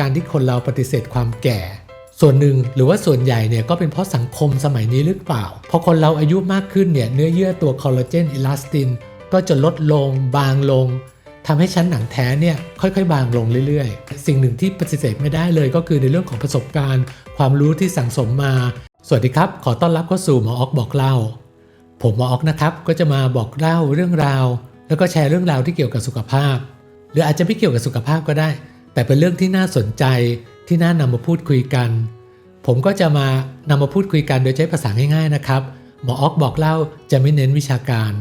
การที่คนเราปฏิเสธความแก่ ส่วนหนึ่งหรือว่าส่วนใหญ่เนี่ยก็เป็นเพราะสังคมสมัยนี้หรือเปล่า พอคนเราอายุมากขึ้นเนี่ยเนื้อเยื่อตัวคอลลาเจนอิลาสตินก็จะลดลงบางลงทำให้ชั้นหนังแท้เนี่ยค่อยๆ บางลงเรื่อยๆ สิ่งหนึ่งที่ปฏิเสธไม่ได้เลยก็คือในเรื่องของประสบการณ์ ความรู้ที่สั่งสมมา สวัสดีครับ ขอต้อนรับเข้าสู่หมอออกบอกเล่า ผมหมอออกนะครับก็จะมาบอกเล่าเรื่องราว แล้วก็แชร์เรื่องราวที่เกี่ยวกับสุขภาพ หรืออาจจะไม่เกี่ยวกับสุขภาพก็ได้ แต่เป็นเรื่องที่น่าสนใจที่น่านำมาพูดคุยกัน ผมก็จะมานำมาพูดคุยกันโดยใช้ภาษาง่ายๆนะครับหมอออกบอกเล่าจะไม่เน้นวิชาการ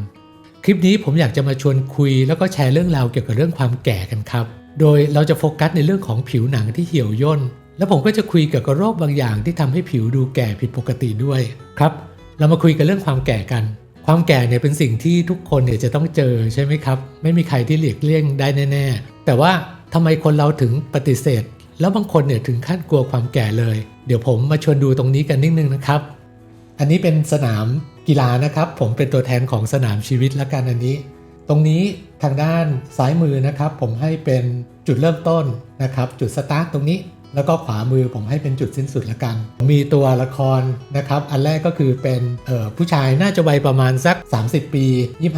คลิปนี้ผมอยากจะมาชวนคุย แล้วก็แชร์เรื่องราวเกี่ยวกับเรื่องความแก่กันครับ โดยเราจะโฟกัสในเรื่องของผิวหนังที่เหี่ยวย่น แล้วผมก็จะคุยเกี่ยวกับโรคบางอย่างที่ทำให้ผิวดูแก่ผิดปกติด้วยครับ เรามาคุยกันเรื่องความแก่กัน ความแก่เนี่ยเป็นสิ่งที่ทุกคนเนี่ยจะต้องเจอใช่ไหมครับ ไม่มีใครที่หลีกเลี่ยงได้แน่ ๆ แต่ว่า ทำไมคนเราถึงปฏิเสธ แล้วบางคนเนี่ยถึงขั้นกลัวความแก่เลย เดี๋ยวผมมาชวนดูตรงนี้กันนิดนึงนะครับ อันนี้เป็นสนามกีฬานะครับ ผมเป็นตัวแทนของสนามชีวิตละกันอันนี้ ตรงนี้ทางด้านซ้ายมือนะครับ ผมให้เป็นจุดเริ่มต้นนะครับ จุดสตาร์ทตรงนี้ แล้วก็ขวามือผมให้เป็นจุดสิ้นสุดละกัน มีตัวละครนะครับ อันแรกก็คือเป็นออผู้ชายน่าจะวัยประมาณสัก 30 ปี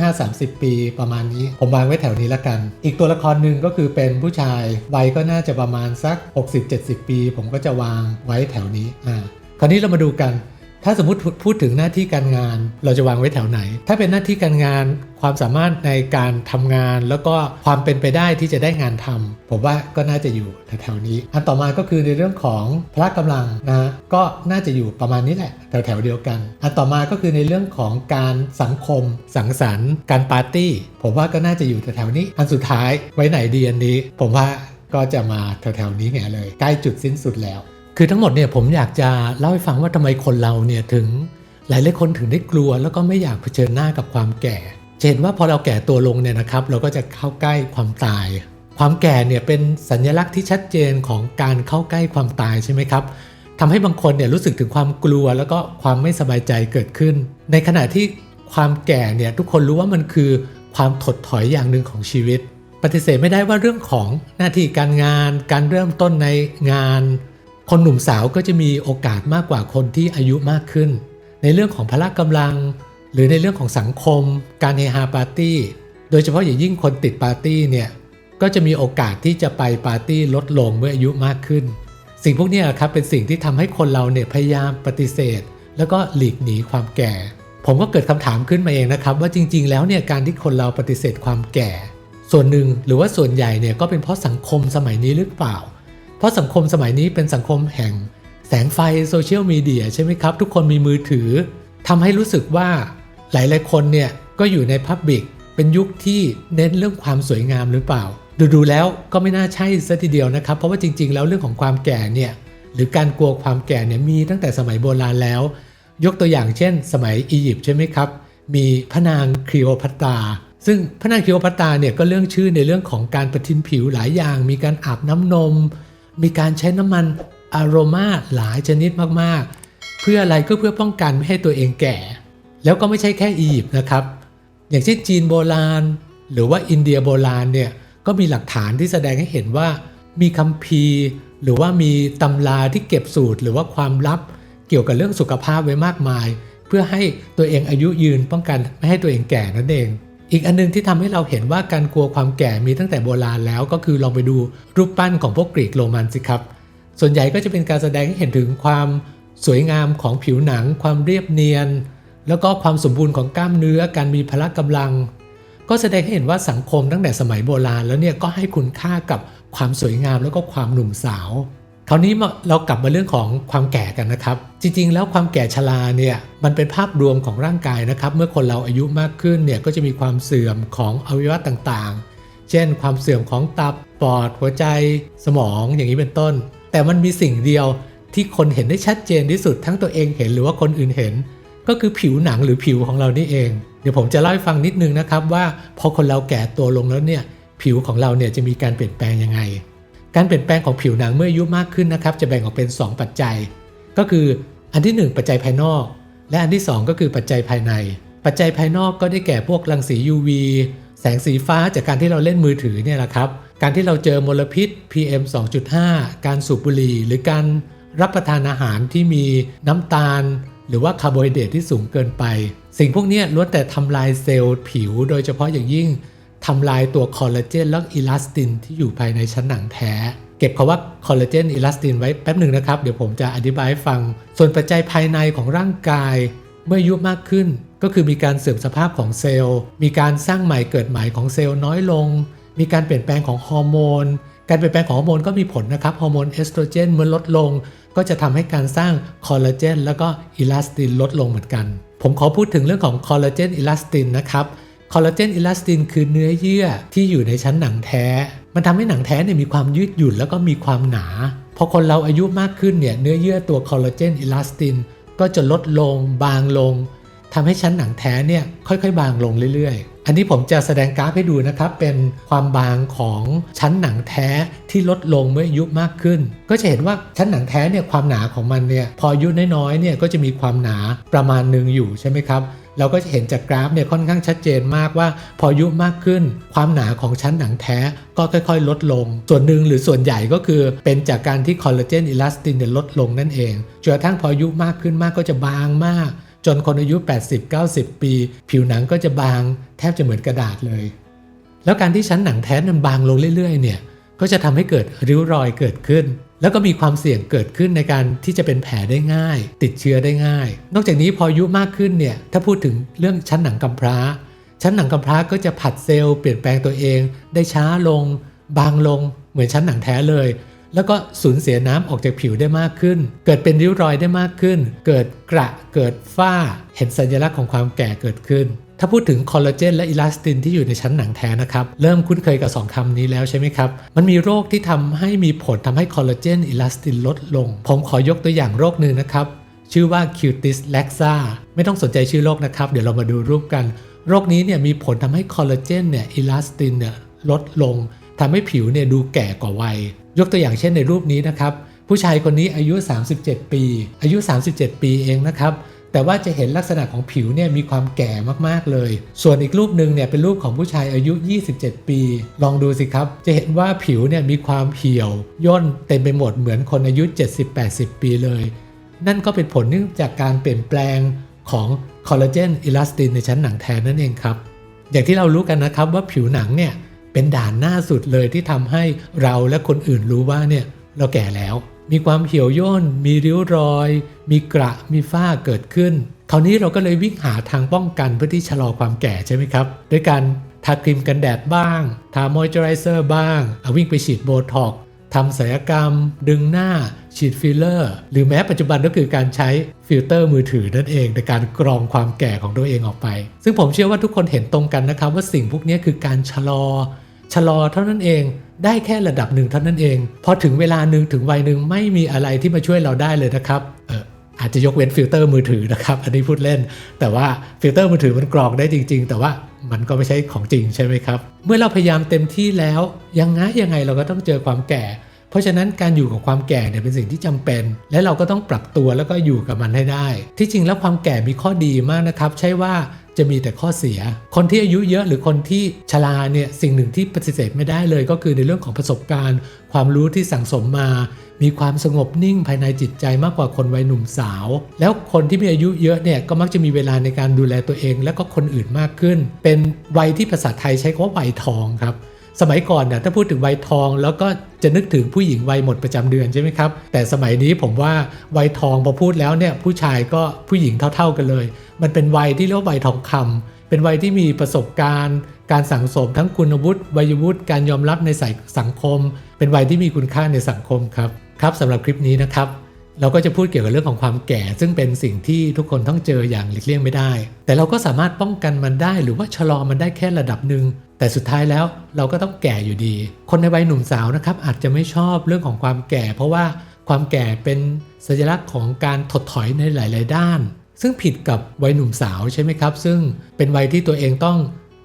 25-30 ปีประมาณนี้ ผมวางไว้แถวนี้ละกัน อีกตัวละครหนึ่งก็คือเป็นผู้ชายวัยก็น่าจะประมาณสัก 60-70 ปี ผมก็จะวางไว้แถวนี้อ่าคราวนี้เรามาดูกัน ถ้าสมมติพูดถึงหน้าที่การงาน เราจะวางไว้แถวไหน ถ้าเป็นหน้าที่การงานความสามารถในการทำงาน แล้วก็ความเป็นไปได้ที่จะได้งานทำผมว่าก็น่าจะอยู่แถวๆนี้ อันต่อมาก็คือในเรื่องของพละกำลังนะก็น่าจะอยู่ประมาณนี้แหละแถวๆเดียวกัน อันต่อมาก็คือในเรื่องของการสังคม สังสรรค์ การปาร์ตี้ ผมว่าก็น่าจะอยู่แถวๆนี้ อันสุดท้ายไว้ไหนดีอันนี้ ผมว่าก็จะมาแถวๆนี้ไงเลย ใกล้จุดสิ้นสุดแล้ว คือทั้งหมดเนี่ยผมอยากจะเล่าให้ฟังว่าทำไมคนเราเนี่ยถึงหลายหลายคนถึงได้กลัว แล้วก็ไม่อยากเผชิญหน้ากับความแก่เห็นว่าพอเราแก่ตัวลงเนี่ยนะครับ เราก็จะเข้าใกล้ความตาย ความแก่เนี่ยเป็นสัญลักษณ์ที่ชัดเจนของการเข้าใกล้ความตายใช่ไหมครับทำให้บางคนเนี่ยรู้สึกถึงความกลัวแล้วก็ความไม่สบายใจเกิดขึ้น ในขณะที่ความแก่เนี่ยทุกคนรู้ว่ามันคือความถดถอยอย่างหนึ่งของชีวิต ปฏิเสธไม่ได้ว่าเรื่องของหน้าที่การงาน การเริ่มต้นในงาน คนหนุ่มสาวก็จะมีโอกาสมากกว่าคนที่อายุมากขึ้น ในเรื่องของพละกำลัง หรือในเรื่องของสังคม การเฮฮาปาร์ตี้ โดยเฉพาะอย่างยิ่งคนติดปาร์ตี้เนี่ยก็จะมีโอกาสที่จะไปปาร์ตี้ลดลงเมื่ออายุมากขึ้น สิ่งพวกนี้ครับเป็นสิ่งที่ทำให้คนเราเนี่ยพยายามปฏิเสธ แล้วก็หลีกหนีความแก่ ผมก็เกิดคำถามขึ้นมาเองนะครับ ว่าจริง ๆ แล้วเนี่ยการที่คนเราปฏิเสธความแก่ ส่วนหนึ่งหรือว่าส่วนใหญ่เนี่ยก็เป็นเพราะสังคมสมัยนี้หรือเปล่า ราะสังคมสมัยนี้เป็นสังคมแห่งแสงไฟโซเชียลมีเดียใช่ไหมครับ ทุกคนมีมือถือทำให้รู้สึกว่าหลายๆคนเนี่ยก็อยู่ในพับบิกเป็นยุคที่เน้นเรื่องความสวยงามหรือเปล่า ดูๆแล้วก็ไม่น่าใช่ซะทีเดียวนะครับ เพราะว่าจริง ๆ แล้วเรื่องของความแก่เนี่ยหรือการกลัวความแก่เนี่ยมีตั้งแต่สมัยโบราณแล้ว ยกตัวอย่างเช่น สมัยอียิปต์ใช่ไหมครับ มีพระนางคลีโอพัตราซึ่งพระนางคลีโอพัตราเนี่ยก็เรื่องชื่อในเรื่องของการประทินผิวหลายอย่าง มีการอาบน้ำนม มีการใช้น้ำมันอโรมาหลายชนิดมากๆ เพื่ออะไรก็เพื่อป้องกันไม่ให้ตัวเองแก่ แล้วก็ไม่ใช่แค่อียิปต์นะครับ อย่างเช่นจีนโบราณ หรือว่าอินเดียโบราณเนี่ยก็มีหลักฐานที่แสดงให้เห็นว่า มีคัมภีร์ หรือว่ามีตำราที่เก็บสูตร หรือว่าความลับเกี่ยวกับเรื่องสุขภาพไว้มากมาย เพื่อให้ตัวเองอายุยืนป้องกันไม่ให้ตัวเองแก่นั่นเอง อีกอันนึงที่ทำให้เราเห็นว่าการกลัวความแก่มีตั้งแต่โบราณแล้ว ก็คือลองไปดูรูปปั้นของพวกกรีกโรมันสิครับ ส่วนใหญ่ก็จะเป็นการแสดงให้เห็นถึงความสวยงามของผิวหนัง ความเรียบเนียน แล้วก็ความสมบูรณ์ของกล้ามเนื้อการมีพละกำลัง ก็แสดงให้เห็นว่าสังคมตั้งแต่สมัยโบราณแล้วเนี่ยก็ให้คุณค่ากับความสวยงามแล้วก็ความหนุ่มสาว ราวนี้เรากลับมาเรื่องของความแก่กันนะครับ จริงๆ แล้วความแก่ชราเนี่ยมันเป็นภาพรวมของร่างกายนะครับ เมื่อคนเราอายุมากขึ้นเนี่ยก็จะมีความเสื่อมของอวัยวะต่างๆ เช่น ความเสื่อมของตับปอดหัวใจสมองอย่างนี้เป็นต้น แต่มันมีสิ่งเดียวที่คนเห็นได้ชัดเจนที่สุดทั้งตัวเองเห็นหรือว่าคนอื่นเห็น ก็คือผิวหนังหรือผิวของเรานี่เอง เดี๋ยวผมจะเล่าให้ฟังนิดนึงนะครับว่าพอคนเราแก่ตัวลงแล้วเนี่ยผิวของเราเนี่ยจะมีการเปลี่ยนแปลงยังไง การเปลี่ยนแปลงของผิวหนังเมื่ออายุมากขึ้นนะครับจะแบ่งออกเป็น 2 ปัจจัย ก็คืออันที่ 1 ปัจจัยภายนอก และอันที่ 2 ก็คือปัจจัยภายใน ปัจจัยภายนอกก็ได้แก่พวกรังสี UV แสงสีฟ้าจากการที่เราเล่นมือถือเนี่ยแหละครับ การที่เราเจอมลพิษ PM 2.5 การสูบบุหรี่หรือการรับประทานอาหารที่มีน้ำตาล หรือว่าคาร์โบไฮเดรตที่สูงเกินไป สิ่งพวกนี้ล้วนแต่ทำลายเซลล์ผิว โดยเฉพาะอย่างยิ่ง ทำลายตัวคอลลาเจนและอิลาสตินที่อยู่ภายในชั้นหนังแท้ เก็บคาว่าคอลลาเจนอิลาสตินไว้แป๊บหนึ่งนะครับ เดี๋ยวผมจะอธิบายให้ฟัง ส่วนปัจจัยภายในของร่างกาย เมื่ออายุมากขึ้น ก็คือมีการเสื่อมสภาพของเซลล์ มีการสร้างใหม่เกิดใหม่ของเซลล์น้อยลง มีการเปลี่ยนแปลงของฮอร์โมน การเปลี่ยนแปลงของฮอร์โมนก็มีผลนะครับ ฮอร์โมนเอสโตรเจนเมื่อลดลง ก็จะทำให้การสร้างคอลลาเจนแล้วก็อิลาสตินลดลงเหมือนกัน ผมขอพูดถึงเรื่องของคอลลาเจนอิลาสตินนะครับ คอลลาเจนอิลาสตินคือเนื้อเยื่อที่อยู่ในชั้นหนังแท้ มันทำให้หนังแท้เนี่ยมีความยืดหยุ่นแล้วก็มีความหนา พอคนเราอายุมากขึ้นเนี่ยเนื้อเยื่อตัวคอลลาเจนอิลาสตินก็จะลดลงบางลงทำให้ชั้นหนังแท้เนี่ยค่อยๆ บางลงเรื่อยๆ อันนี้ผมจะแสดงกราฟให้ดูนะครับ เป็นความบางของชั้นหนังแท้ที่ลดลงเมื่ออายุมากขึ้น ก็จะเห็นว่าชั้นหนังแท้เนี่ยความหนาของมันเนี่ยพออายุน้อยๆเนี่ยก็จะมีความหนาประมาณหนึ่งอยู่ใช่ไหมครับ เราก็จะเห็นจากกราฟเนี่ยค่อนข้างชัดเจนมากว่า พออายุมากขึ้น ความหนาของชั้นหนังแท้ก็ค่อยๆ ลดลง ส่วนหนึ่งหรือส่วนใหญ่ก็คือ เป็นจากการที่คอลลาเจนอิลาสตินเนี่ยลดลงนั่นเองจนกระทั่งพออายุมากขึ้นมากก็จะบางมาก จนคนอายุ 80-90 ปี ผิวหนังก็จะบาง แทบจะเหมือนกระดาษเลย แล้วการที่ชั้นหนังแท้นั้นบางลงเรื่อยๆเนี่ยก็จะทำให้เกิดริ้วรอยเกิดขึ้น แล้วก็มีความเสี่ยงเกิดขึ้นในการที่จะเป็นแผลได้ง่าย ติดเชื้อได้ง่าย นอกจากนี้พออายุมากขึ้นเนี่ยถ้าพูดถึงเรื่องชั้นหนังกำพร้า ชั้นหนังกำพร้าก็จะผัดเซลล์เปลี่ยนแปลงตัวเอง ได้ช้าลง บางลง เหมือนชั้นหนังแท้เลย แล้วก็สูญเสียน้ำออกจากผิวได้มากขึ้น เกิดเป็นริ้วรอยได้มากขึ้น เกิดกระเกิดฝ้า เห็นสัญลักษณ์ของความแก่เกิดขึ้นถ้าพูดถึงคอลลาเจนและอิลาสตินที่อยู่ในชั้นหนังแท้นะครับ เริ่มคุ้นเคยกับ 2คำนี้แล้วใช่ไหมครับ มันมีโรคที่ทำให้มีผลทำให้คอลลาเจนอิลาสตินลดลง ผมขอยกตัวอย่างโรคหนึ่งนะครับ ชื่อว่า cutis laxa ไม่ต้องสนใจชื่อโรคนะครับ เดี๋ยวเรามาดูรูปกัน โรคนี้เนี่ยมีผลทำให้คอลลาเจนเนี่ยอิลาสตินเนี่ยลดลงทำให้ผิวเนี่ยดูแก่กว่าวัย ยกตัวอย่างเช่นในรูปนี้นะครับ ผู้ชายคนนี้อายุ 37 ปี อายุ 37 ปีเองนะครับ แต่ว่าจะเห็นลักษณะของผิวเนี่ยมีความแก่มากๆเลย ส่วนอีกรูปหนึ่งเนี่ยเป็นรูปของผู้ชายอายุ 27 ปี ลองดูสิครับ จะเห็นว่าผิวเนี่ยมีความเหี่ยว ย่นเต็มไปหมดเหมือนคนอายุ 70-80 ปีเลย นั่นก็เป็นผลเนื่องจากการเปลี่ยนแปลงของคอลลาเจนอิลาสตินในชั้นหนังแทนนั่นเองครับ อย่างที่เรารู้กันนะครับว่าผิวหนังเนี่ยเป็นด่านหน้าสุดเลยที่ทำให้เราและคนอื่นรู้ว่าเนี่ยเราแก่แล้ว มีความเหี่ยวย่น มีริ้วรอย มีกระ มีฝ้าเกิดขึ้น คราวนี้เราก็เลยวิ่งหาทางป้องกันเพื่อที่ชะลอความแก่ใช่ไหมครับ ด้วยการทาครีมกันแดดบ้าง ทามอยเจอไรเซอร์บ้าง เอาวิ่งไปฉีดโบท็อกทำศัลยกรรม ดึงหน้า ฉีดฟิลเลอร์ หรือแม้ปัจจุบันก็คือการใช้ฟิลเตอร์มือถือนั่นเองในการกรองความแก่ของตัวเองออกไป ซึ่งผมเชื่อว่าทุกคนเห็นตรงกันนะครับว่าสิ่งพวกนี้คือการชะลอ ชะลอเท่านั้นเอง ได้แค่ระดับหนึ่งเท่านั้นเอง พอถึงเวลาหนึ่งถึงวัยหนึ่งไม่มีอะไรที่มาช่วยเราได้เลยนะครับเอออาจจะยกเว้นฟิลเตอร์มือถือนะครับ อันนี้พูดเล่น แต่ว่าฟิลเตอร์มือถือมันกรองได้จริง ๆ แต่ว่ามันก็ไม่ใช่ของจริงใช่ไหมครับ เมื่อเราพยายามเต็มที่แล้ว ยังไงยังไงเราก็ต้องเจอความแก่ เพราะฉะนั้นการอยู่กับความแก่เนี่ยเป็นสิ่งที่จำเป็น และเราก็ต้องปรับตัวแล้วก็อยู่กับมันให้ได้ ที่จริงแล้วความแก่มีข้อดีมากนะครับ ใช่ว่า จะมีแต่ข้อเสีย คนที่อายุเยอะหรือคนที่ชราเนี่ยสิ่งหนึ่งที่ปฏิเสธไม่ได้เลย ก็คือในเรื่องของประสบการณ์ ความรู้ที่สั่งสมมา มีความสงบนิ่งภายในจิตใจมากกว่าคนวัยหนุ่มสาว แล้วคนที่มีอายุเยอะเนี่ยก็มักจะมีเวลาในการดูแลตัวเอง และก็คนอื่นมากขึ้น เป็นวัยที่ภาษาไทยใช้คำว่าวัยทองครับ สมัยก่อนเนี่ยถ้าพูดถึงวัยทอง แล้วก็จะนึกถึงผู้หญิงวัยหมดประจำเดือนใช่ไหมครับ แต่สมัยนี้ผมว่าวัยทองพอพูดแล้วเนี่ยผู้ชายก็ผู้หญิงเท่า ๆกันเลย มันเป็นวัยที่เรียกว่าวัยทองคำเป็นวัยที่มีประสบการณ์ การสั่งสมทั้งคุณวุฒิวัยวุฒิการยอมรับในสายสังคม เป็นวัยที่มีคุณค่าในสังคมครับครับสำหรับคลิปนี้นะครับ เราก็จะพูดเกี่ยวกับเรื่องของความแก่ ซึ่งเป็นสิ่งที่ทุกคนต้องเจออย่างหลีกเลี่ยงไม่ได้ แต่เราก็สามารถป้องกันมันได้ หรือว่าชะลอมันได้แค่ระดับหนึ่งแต่สุดท้ายแล้วเราก็ต้องแก่อยู่ดี คนในวัยหนุ่มสาวนะครับอาจจะไม่ชอบเรื่องของความแก่ เพราะว่าความแก่เป็นสัญลักษณ์ของการถดถอยในหลาย ๆ ด้าน ซึ่งผิดกับวัยหนุ่มสาวใช่ไหมครับ ซึ่งเป็นวัยที่ตัวเองต้อง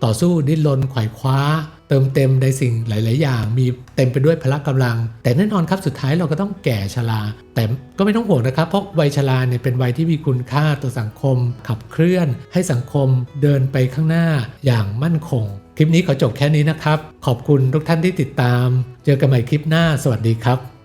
ต่อสู้ดิ้นรนไขว่คว้า เติมเต็มในสิ่งหลาย ๆ อย่าง มีเต็มไปด้วยพละกำลัง แต่แน่นอนครับสุดท้ายเราก็ต้องแก่ชรา แต่ก็ไม่ต้องห่วงนะครับ เพราะวัยชราเนี่ยเป็นวัยที่มีคุณค่าต่อสังคม ขับเคลื่อน ให้สังคมเดินไปข้างหน้าอย่างมั่นคง คลิปนี้ขอจบแค่นี้นะครับ ขอบคุณทุกท่านที่ติดตาม เจอกันใหม่คลิปหน้า สวัสดีครับ